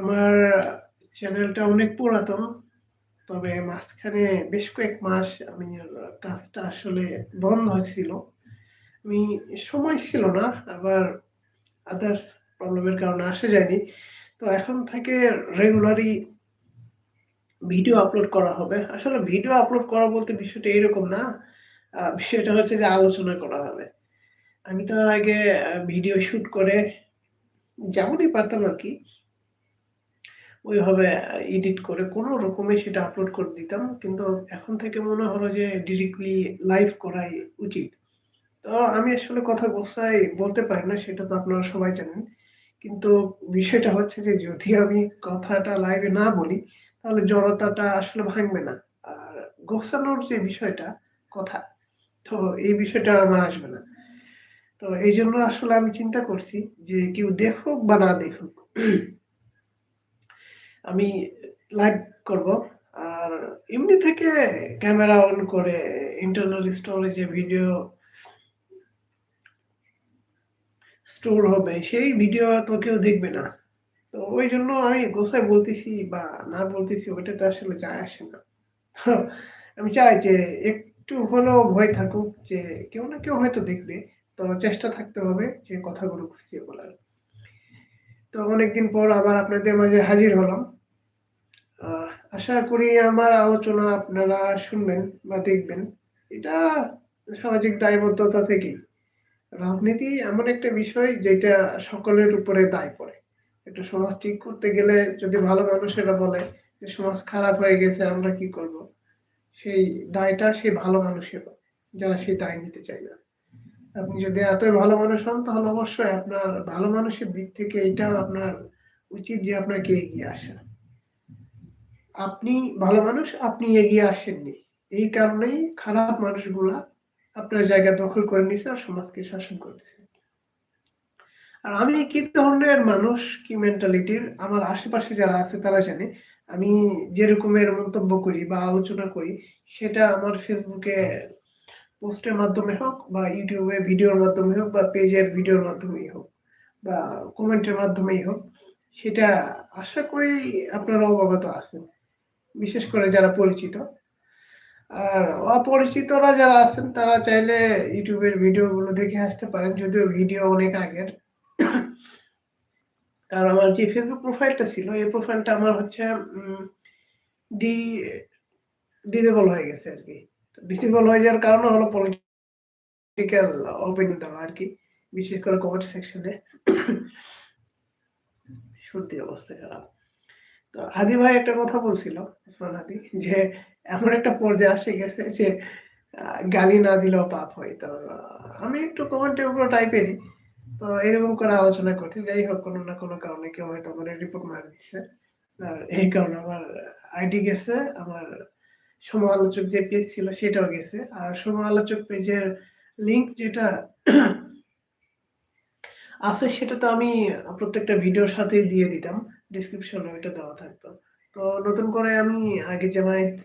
আমার চ্যানেলটা অনেক পুরাতন, তবে মাঝখানে বেশ কয়েক মাস আমি কাজটা আসলে বন্ধ ছিল আমি সময় ছিল না, আবার আদার্স প্রবলেমের কারণে আসা যায়নি। তো এখন থেকে রেগুলারই ভিডিও আপলোড করা হবে। আসলে ভিডিও আপলোড করা বলতে বিষয়টা এরকম না বিষয়টা হচ্ছে যে আলোচনা করা হবে। আমি তো আগে ভিডিও শুট করে যেমনই পারতাম আর কি, ওইভাবে এডিট করে কোনো রকমে সেটা আপলোড করে দিতাম। কিন্তু এখন থেকে মনে হলো যে ডিরেক্টলি লাইভ করাই উচিত। তো আমি আসলে কথা গোছাই বলতে পারি না, সেটা তো আপনারা সবাই জানেন। কিন্তু বিষয়টা হচ্ছে যে যদি আমি কথাটা লাইভে না বলি, তাহলে জড়তাটা আসলে ভাঙবে না। আর গোছানোর যে বিষয়টা, কথা, তো এই বিষয়টা আমার আসবে না। তো এই জন্য আসলে আমি চিন্তা করছি যে কেউ দেখুক বা না দেখুক। আমি লাইভ করব। আর এমনি থেকে ক্যামেরা অন করে ইন্টারনাল স্টোরেজে ভিডিও স্টোর হবে, সেই ভিডিও তো কেউ দেখবে না। তো ওই জন্য আমি গোসাই বলতেছি বা না বলতেছি ওইটাতে আসলে যায় আসে না। আমি চাই যে একটু হলেও ভয় থাকুক যে কেউ না কেউ হয়তো দেখবে। তো চেষ্টা থাকতে হবে যে কথাগুলো খুঁজতে বলার। তো অনেকদিন পর আবার আপনাদের মাঝে হাজির হলাম। আশা করি আমার আলোচনা আপনারা শুনবেন বা দেখবেন। এটা সামাজিক দায়বদ্ধতা থেকেই। রাজনীতি এমন একটা বিষয় যেটা সকলের উপরে দায় পড়ে। একটা সমাজ ঠিক করতে গেলে যদি ভালো মানুষেরা বলে যে সমাজ খারাপ হয়ে গেছে, আমরা কি করব? সেই দায়টা সেই ভালো মানুষের যারা সেই দায় নিতে চায় না আপনি যদি এতই ভালো মানুষ হন, তাহলে অবশ্যই আপনার ভালো মানুষের দিক থেকে এটা আপনার উচিত যে আপনাকে এগিয়ে আসা। আপনি ভালো মানুষ, আপনি এগিয়ে আসেননি। এই কারণেই খারাপ মানুষগুলা আপনার জায়গা দখল করে নিছে আর সমাজকে শাসন করতেছে। আর আমি কি ধরনের মানুষ, কি মেন্টালিটির আমার আশেপাশে যারা আছে তারা জানে, আমি যেরকমের মন্তব্য করি বা আলোচনা করি, সেটা আমার ফেসবুকে পোস্টের মাধ্যমে হোক বা ইউটিউবে ভিডিওর মাধ্যমে হোক বা পেজের ভিডিওর মাধ্যমেই হোক বা কমেন্টের মাধ্যমেই হোক, সেটা আশা করি আপনারা অবগত আছেন, বিশেষ করে যারা পরিচিত। আর অপরিচিতরা যারা আছেন, তারা চাইলে ইউটিউবের ভিডিওগুলো দেখে আসতে পারেন, যদিও ভিডিও অনেক আগের। আর আমার যে ফেসবুক প্রোফাইলটা ছিল, এই প্রোফাইলটা আমার হচ্ছে ডি ডিজেবল হয়ে গেছে আর কি। ডিসেবল হয়ে যাওয়ার কারণ হলো পলিটিক্যাল আর কি, বিশেষ করে কমেন্ট সেকশনে সত্যি অবস্থা খারাপ তো হাদি ভাই একটা কথা বলছিল ওসমান হাদি, যে এমন একটা পর্যায়ে আসে গেছে যে গালি না দিলেও পাপ হয়। তো আমি একটু কমেন্টের উপর টাইপেরই তো এরকম করে আলোচনা করছি, যাই হোক, কোনো না কোনো কারণে কেউ হয়তো আমার রিপোর্ট মারি দিচ্ছে আর এই কারণে আমার আইডি গেছে, আমার সমালোচক যে পেজ ছিল সেটাও গেছে। আর সমালোচক পেজের লিংক যেটা আছে সেটা তো আমি প্রত্যেকটা ভিডিওর সাথেই দিয়ে দিতাম। ডিসক্রিপশনে ওইটা দেওয়া থাকতো। তো নতুন করে আমি আগে জামায়াত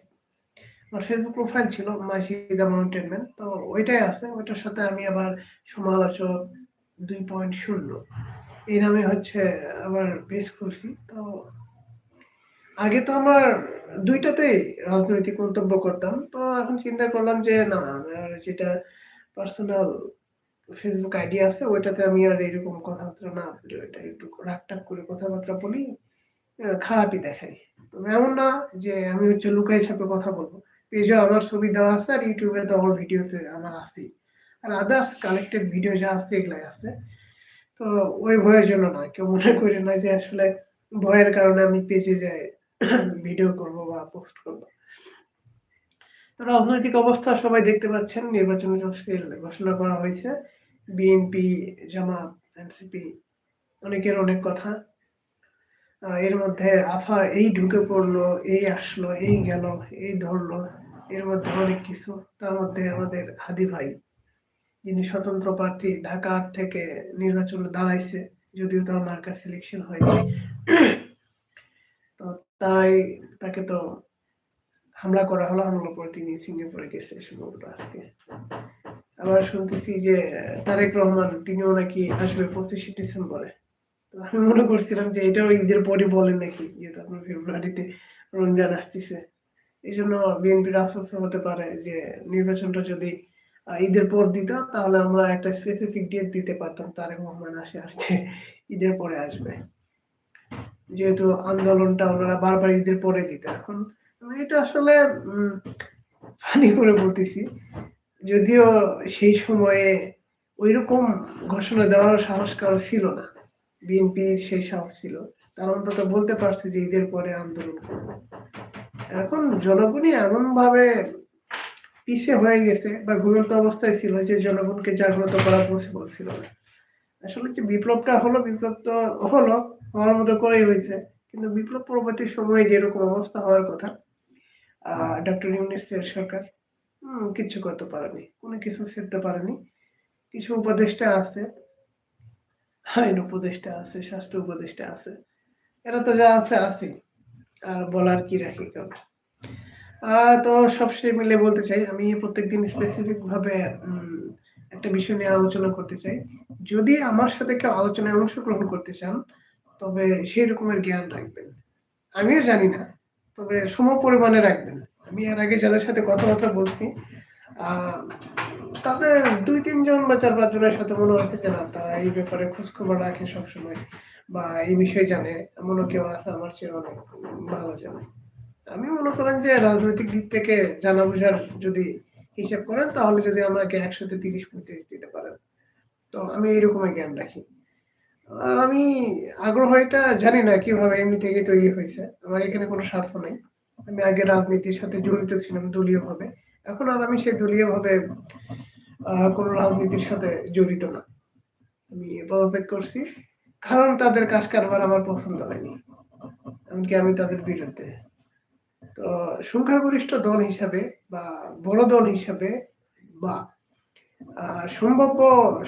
আমার ফেসবুক প্রোফাইল ছিল মাসিদা মাউন্টেনম্যান তো ওইটাই আছে। ওইটার সাথে আমি আবার সমালোচক দুই পয়েন্ট শূন্য। এই নামে হচ্ছে আবার পেজ করছি তো আগে তো আমার দুইটাতেই রাজনৈতিক মন্তব্য করতাম, তো এখন চিন্তা করলাম যে না, আমার যেটা পার্সোনাল ফেসবুক আইডি আছে, ওইটাতে আমি আর এরকম কথাবার্তা না বলি ওইটা একটু রাগটাগ করে কথাবার্তা বলি খারাপই দেখাই। তবে এমন না যে আমি হচ্ছে লুকাই ছাপে কথা বলব। পেজে আমার ছবি দেওয়া আছে আর ইউটিউবে তো আমার ভিডিওতে আমার আছে। আর আদার্স কালেক্টেড ভিডিও যা আছে এগুলাই আছে। তো ওই ভয়ের জন্য না, কেউ মনে করে না যে আসলে ভয়ের কারণে আমি পেজে যাই। ভিডিও করব বা পোস্ট করব। তো রাজনৈতিক অবস্থা সবাই দেখতে পাচ্ছেন, নির্বাচনী তফসিল ঘোষণা করা হয়েছে। বিএনপি জামাত এনসিপি অনেকের অনেক কথা। এর মধ্যে আফা এই ঢুকে পড়ল, এই আসলো, এই গেল, এই ধরলো, এর মধ্যে অনেক কিছু। তার মধ্যে আমাদের হাদি ভাই, যিনি স্বতন্ত্র প্রার্থী ঢাকা থেকে নির্বাচনে দাঁড়াইছে, যদিও তার মার্কা সিলেকশন হয়নি। তাই তাকে তো হামলা করা হলো, হামলা করে তিনি সিঙ্গাপুরে গেছে সম্ভবত আজকে। আবার শুনতেছি যে, তারেক রহমান, তিনিও নাকি আসবে পঁচিশে ডিসেম্বরে। আমি মনে করছিলাম যে এটাও ঈদের পরে বলেন নাকি, যেহেতু আপনার ফেব্রুয়ারিতে রমজান আসতেছে। এই জন্য বিএনপির আশ্বস্ত হতে পারে যে, নির্বাচনটা যদি ঈদের পর দিত, তাহলে আমরা একটা স্পেসিফিক ডেট দিতে পারতাম, তারেক রহমান আসে আসছে, ঈদের পরে আসবে। যেহেতু আন্দোলনটা ওনারা বারবার ঈদের পরে দিতে। এখন এটা আসলে ফানি করে বলতেছি। যদিও সেই সময়ে ওইরকম ঘোষণা দেওয়ার সাহস কারও ছিল না। বিএনপির সেই সাহস ছিল। তারা অন্তত বলতে পারছে যে ঈদের পরে আন্দোলন এখন জনগণই এমন ভাবে পিছিয়ে হয়ে গেছে বা ঘুমন্ত অবস্থায় ছিল যে জনগণকে জাগ্রত করা পসিবল ছিল না। আসলে যে বিপ্লবটা হলো, বিপ্লব তো হলো হওয়ার মতো করেই হয়েছে। কিন্তু বিপ্লব পরবর্তী সময়ে যেরকম অবস্থা হওয়ার কথা ডক্টর ইউনিসের সরকার কিছু করতে পারেনি কোনো কিছু শিখতে পারেনি। কিছু উপদেষ্টা আছে আইন উপদেষ্টা আছে স্বাস্থ্য উপদেষ্টা আছে এরা তো যা আছে আছে আর বলার কি রাখি কাউকে আহ, তো সবশেষে মিলে বলতে চাই আমি প্রত্যেকদিন স্পেসিফিক ভাবে উম, একটা বিষয় নিয়ে আলোচনা করতে চাই। যদি আমার সাথে কেউ আলোচনায় অংশগ্রহণ করতে চান তবে সেই রকমের জ্ঞান রাখবেন। আমিও জানি না, তবে সম পরিমাণে রাখবেন। আমি এর আগে যাদের সাথে কথাবার্তা বলছি তাদের দুই, তিনজন বা চার পাঁচ জনের সাথে মনে হচ্ছে যে, না, তারা এই ব্যাপারে খোঁজখবর রাখে সবসময় বা এই বিষয়ে জানে। এমনও কেউ আছে আমার চেয়ে অনেক ভালো জানে। আমি মনে করেন যে, রাজনৈতিক দিক থেকে জানা বোঝার যদি হিসাব করেন, তাহলে যদি আমাকে একসাথে তিরিশ পঁচিশ দিতে পারেন। তো আমি এইরকমই জ্ঞান রাখি। আমি আগ্রহ এটা জানি না কীভাবে এমনি থেকে তৈরি হয়েছে। আমার এখানে কোনো স্বার্থ নেই। আমি আগে রাজনীতির সাথে জড়িত ছিলাম দলীয় ভাবে এখন আর আমি সেই দলীয় ভাবে কোনো রাজনীতির সাথে জড়িত না। আমি পদত্যাগ করছি। কারণ তাদের কাজ কারবার আমার পছন্দ হয়নি। এমনকি আমি তাদের বিরুদ্ধে। তো সংখ্যাগরিষ্ঠ দল হিসাবে বা বড় দল হিসাবে বা সম্ভাব্য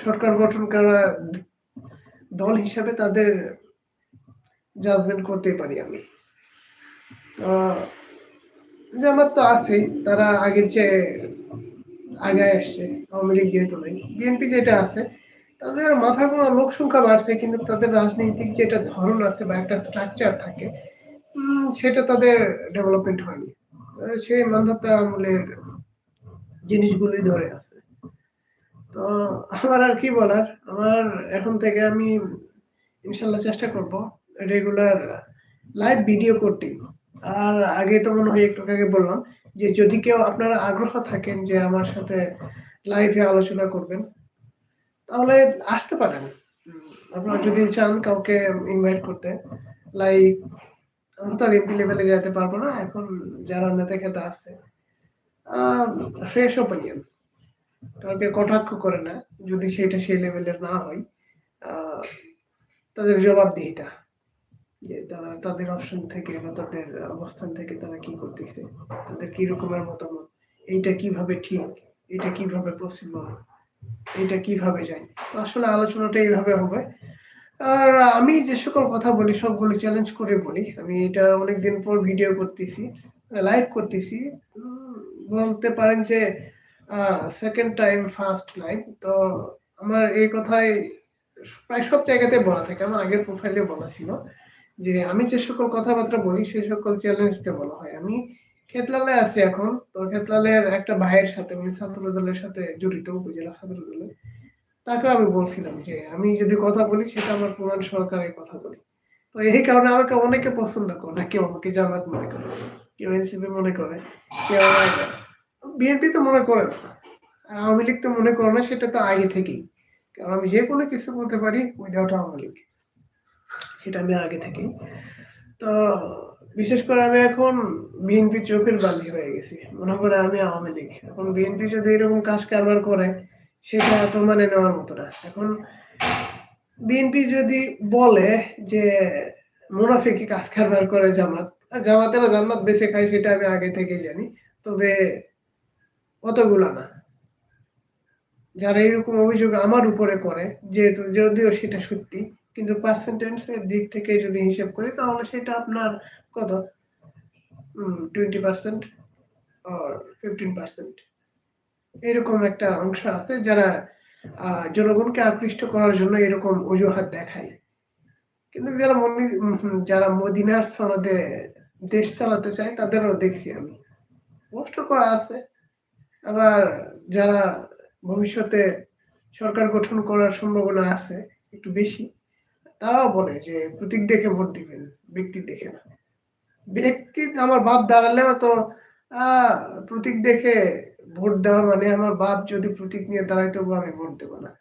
সরকার গঠন করা দল হিসাবে তাদের জাজমেন্ট করতেই পারি আমি। জামাত তো আছেই, তারা আগের চেয়ে আগে আসছে, আওয়ামী লীগ যেহেতু নেই। বিএনপি যেটা আছে, তাদের মাথা গোনা লোক সংখ্যা বাড়ছে, কিন্তু তাদের রাজনৈতিক যেটা ধরন আছে বা একটা স্ট্রাকচার থাকে সেটা তাদের ডেভেলপমেন্ট হয়নি। সেই মান্ধাতা আমলের জিনিসগুলি ধরে আছে। তো আমার আর কি বলার? আমার এখন থেকে আমি ইনশাল্লাহ চেষ্টা করব রেগুলার লাইভ ভিডিও করতে। আর আগে তো মনে হয় একটু আগে বললাম যে যদি কেউ আপনারা আগ্রহ থাকেন যে আমার সাথে লাইভে আলোচনা করবেন, তাহলে আসতে পারেন। আপনারা যদি চান কাউকে ইনভাইট করতে লাইক আমি তো এমপি লেভেলে যেতে পারব না। এখন যারা নেতা খেতে আসছে ফ্রেশ ওপিনিয়ন কাউকে কটাক্ষ করে না, যদি সেটা সেই লেভেলের না হয় তাদের জবাবদিহিতা যে তারা তাদের অপশন থেকে বা তাদের অবস্থান থেকে তারা কি করতেছে, তাদের কি রকমের মতামত, এইটা কীভাবে ঠিক এটা কীভাবে পসিবল এটা কীভাবে যায়? আসলে আলোচনাটা এইভাবে হবে। আর আমি যে সকল কথা বলি, সবগুলো চ্যালেঞ্জ করে বলি। আমি এটা অনেকদিন পর ভিডিও করতেছি লাইভ করতেছি। বলতে পারেন যে সেকেন্ড টাইম ফার্স্ট লাইভ তো আমার এই কথাই প্রায় সব জায়গাতে বলা থাকে, আমার আগের প্রোফাইলে বলা ছিল যে আমি যে সকল কথাবার্তা বলি, সেই সকল চ্যালেঞ্জতে বলা হয়। আমি খেতলালে আছি এখন, তো খেতলালের একটা ভাইয়ের সাথে উনি ছাত্র দলের সাথে জড়িত, উপজেলা ছাত্র দলে তাকে আমি বলছিলাম যে আমি যদি কথা বলি, সেটা আমার প্রমাণ সহকারে কথা বলি। তো এই কারণে আমাকে অনেকে পছন্দ করে না, কেউ আমাকে জামাত মনে করে, কেউ এনসিপি মনে করে, কেউ বিএনপি তো মনে করে না। আওয়ামী লীগ তো মনে করে না, সেটা তো আগে থেকেই। কারণ আমি যে কোনো কিছু বলতে পারি উইদাউট আওয়ামী লীগ। সেটা আমি আগে থেকেই। তো বিশেষ করে আমি এখন বিএনপি চোখের বালি হয়ে গেছি। মনে করে আমি আওয়ামী লীগ। এখন বিএনপি যদি এরকম কাজ কারবার করে, সেটা তো মানে নেওয়ার মতো না। এখন বিএনপি যদি বলে যে মুনাফিকি কাজ কারবার করে জামাত? জামাতেরা জান্নাত বেঁচে খায়, সেটা আমি আগে থেকেই জানি। তবে অতগুলা না যারা এরকম অভিযোগ আমার উপরে করে, যেহেতু যদিও সেটা সত্যি, কিন্তু পার্সেন্টেজ এর দিক থেকে যদি হিসাব করি, তাহলে সেটা আপনার কত টোয়েন্টি পার্সেন্ট ফিফটিন পার্সেন্ট এরকম একটা অংশ আছে যারা জনগণকে আকৃষ্ট করার জন্য এরকম অজুহাত দেখায় কিন্তু যারা মনি যারা মদিনার সনদে দেশ চালাতে চায়, তাদেরও দেখছি আমি। পোস্ট করা আছে। আবার যারা ভবিষ্যতে সরকার গঠন করার সম্ভাবনা আছে একটু বেশি, তারাও বলে যে প্রতীক দেখে ভোট দিবেন, ব্যক্তি দেখে না। ব্যক্তি আমার বাপ দাঁড়ালেও তো প্রতীক দেখে ভোট দেওয়া মানে আমার বাপ যদি প্রতীক নিয়ে দাঁড়ায় তবুও আমি ভোট দেবো না।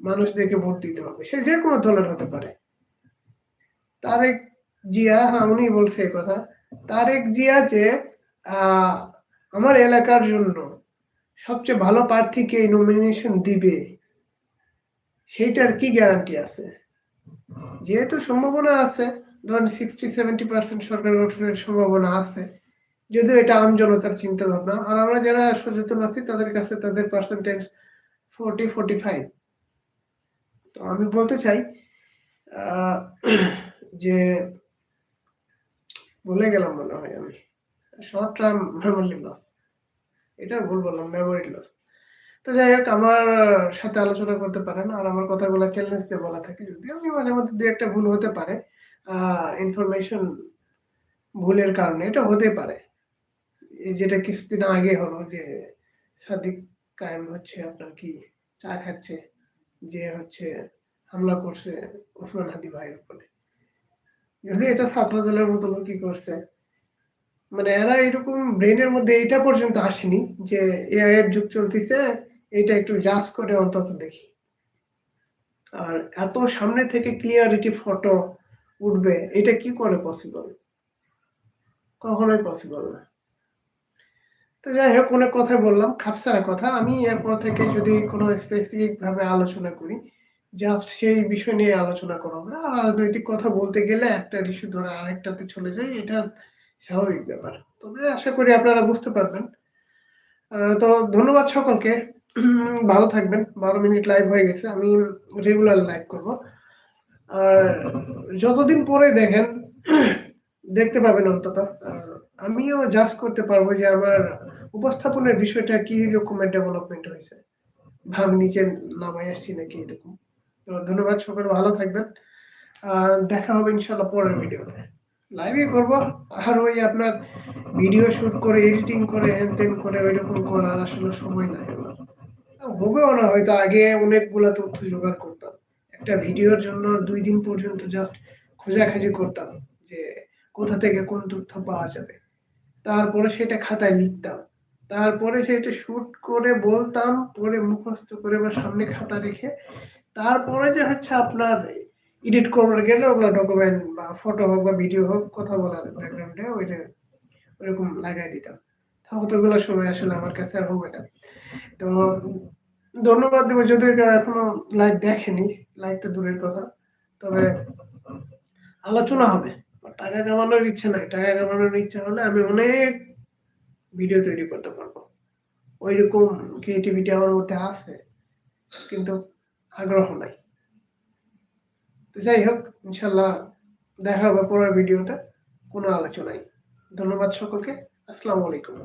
মানুষ দেখে ভোট দিতে হবে। সে যে কোনো দলের হতে পারে। তারেক জিয়া হ্যাঁ, উনি বলছে কথা। তারেক জিয়া যে আ আমার এলাকার জন্য সবচেয়ে ভালো প্রার্থীকে নমিনেশন দিবে সেইটার কি গ্যারান্টি আছে? যেহেতু সম্ভাবনা আছে, ধরেন 60-70% সরকার গঠনের সম্ভাবনা আছে। যদিও এটা আমজনতার চিন্তাভাবনা। আর আমরা যারা সচেতন আছি তাদের কাছে তাদের পার্সেন্টেজ 40-45 তো আমি বলতে চাই যে বলে গেলাম মনে হয় আমি। Short term memory loss. এটা ভুল বললাম মেমোরি লস। তো যাই হোক আমার সাথে আলোচনা করতে পারেন। আর আমার কথাগুলো চ্যালেঞ্জ দিয়ে বলা থাকে যদিও আমি মাঝে মধ্যে ২-১ টা ভুল হতে পারে। ইনফরমেশন ভুলের কারণে এটা হতে পারে। যেটা কিছুদিন আগে হলো যে সাদিক কায়েম হচ্ছে আপনার কি চা খাচ্ছে, যে হচ্ছে হামলা করছে ওসমান হাদি ভাইয়ের উপরে। যদি এটা ছাত্রদলের মতো কি করছে। মানে এরা এরকম ব্রেইনের মধ্যে এইটা পর্যন্ত আসেনি যে এআই এর যুগ চলতিছে, এটা একটু জাজ করে অন্তত দেখি। আর এত সামনে থেকে ক্লিয়ারিটি ফটো উঠবে এটা কি করে পসিবল? কখনোই পসিবল না। তো যাই হোক অনেক কথাই বললাম, খাপছাড়া কথা। আমি এরপর থেকে যদি কোনো স্পেসিফিক ভাবে আলোচনা করি, জাস্ট সেই বিষয় নিয়ে আলোচনা করা হবে। আর রাজনৈতিক কথা বলতে গেলে একটা ইস্যু ধরে আরেকটাতে চলে যাই, এটা স্বাভাবিক ব্যাপার। তবে আশা করি আপনারা বুঝতে পারবেন। তো ধন্যবাদ সকলকে। ভালো থাকবেন। ১২ মিনিট লাইভ হয়ে গেছে। আমি রেগুলার লাইভ করব। আর যতদিন পরে দেখেন দেখতে পাবেন অন্তত। আমিও জাজ করতে পারব যে আমার উপস্থাপনের বিষয়টা কি রকমের ডেভেলপমেন্ট হয়েছে ভাব নিচে নামাই আসছি নাকি এরকম। তো ধন্যবাদ সকলে ভালো থাকবেন। দেখা হবে ইনশাআল্লাহ পরের ভিডিওতে। লাইভই করব। আর ওই আপনার ভিডিও শুট করে এডিটিং করে হেন-তেন করে ঐরকম করার আসলে সময় নাই। হবেও না হয়তো আগে অনেকগুলো তথ্য জোগাড় করতাম। একটা ভিডিওর জন্য দুই দিন পর্যন্ত জাস্ট খোঁজাখুঁজি করতাম যে কোথা থেকে কোন তথ্য পাওয়া যাবে। তারপরে সেটা খাতায় লিখতাম। তারপরে সেটা শুট করে বলতাম, পরে মুখস্থ করে বা সামনে খাতা রেখে তারপরে যে হচ্ছে আপনার এডিট করতে গেলে ওগুলা ডকুমেন্ট বা ফটো হোক বা ভিডিও হোক কথা বলার ব্যাকগ্রাউন্ডে ওইটা ওরকম লাগাই দিতাম। অতগুলো সময় আসলে আমার কাছে আর হবে না। তো ধন্যবাদ দেব যদিও কেউ এখনও লাইভ দেখেনি, লাইভ তো দূরের কথা। তবে আলোচনা হবে। টাকা কামানোর ইচ্ছা নাই। টাকা কামানোর ইচ্ছা হলে আমি অনেক ভিডিও তৈরি করতে পারব। ঐরকম ক্রিয়েটিভিটি আমার মধ্যে আছে। কিন্তু আগ্রহ নাই। তো যাই হোক ইনশাল্লাহ দেখা হবে পরের ভিডিওতে কোনো আলোচনায়। ধন্যবাদ সকলকে। আসসালামু আলাইকুম।